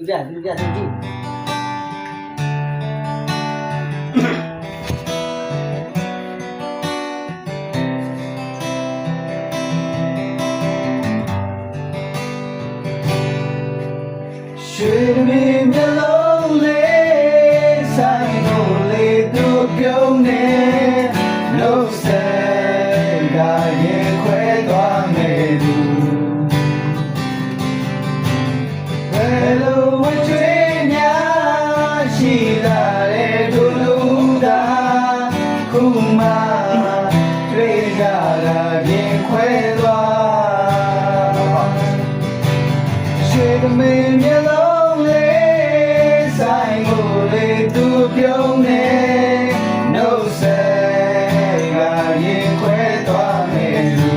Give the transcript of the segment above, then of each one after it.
လူပြလူပြသူကြည့်ရွှေမင်းများ ပြင်ခွဲသွားရွှေတမင်မျက်လုံးလေးဆိုင်ကိုလေသူပြုံးနေနှုတ်ဆက်ကပြင်ခွဲသွားမယ်လူ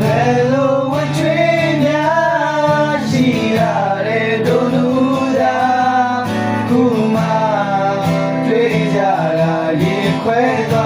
ဘယ်လိုဝချွေးများရှိရတဲ့တို့လူသားခုမှတွေ့ကြတာပြင်ခွဲသွား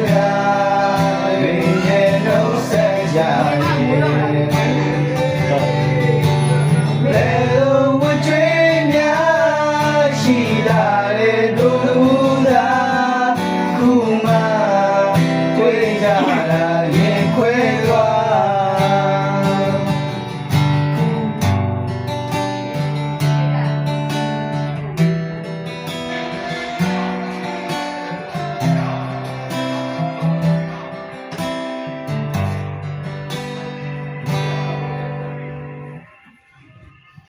Kumar, koi jara ye